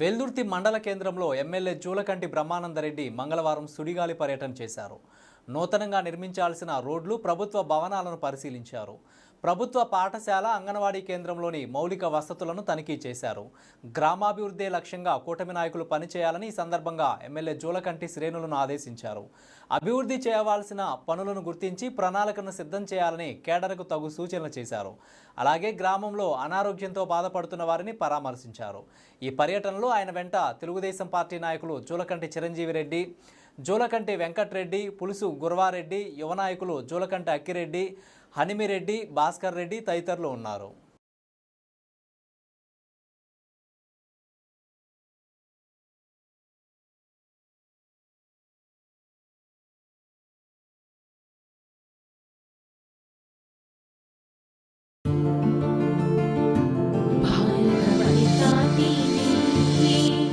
వెల్దుర్తి మండల కేంద్రంలో ఎమ్మెల్యే జూలకంటి బ్రహ్మానందరెడ్డి మంగళవారం సుడిగాలి పర్యటన చేశారు. నూతనంగా నిర్మించాల్సిన రోడ్లు ప్రభుత్వ భవనాలను పరిశీలించారు. ప్రభుత్వ పాఠశాల అంగన్వాడీ కేంద్రంలోని మౌలిక వసతులను తనిఖీ చేశారు. గ్రామాభివృద్ధి లక్ష్యంగా కూటమి నాయకులు పనిచేయాలని ఈ సందర్భంగా ఎమ్మెల్యే జూలకంటి శ్రేణులను ఆదేశించారు. అభివృద్ధి చేయవలసిన పనులను గుర్తించి ప్రణాళికను సిద్ధం చేయాలని కేడర్కు తగు సూచనలు చేశారు. అలాగే గ్రామంలో అనారోగ్యంతో బాధపడుతున్న వారిని పరామర్శించారు. ఈ పర్యటనలో ఆయన వెంట తెలుగుదేశం పార్టీ నాయకులు జూలకంటి చిరంజీవి రెడ్డి జూలకంటి వెంకట్రెడ్డి పులుసు గురవారెడ్డి యువనాయకులు జూలకంటి అక్కిరెడ్డి హనిమిరెడ్డి భాస్కర్ రెడ్డి తదితరులు ఉన్నారు.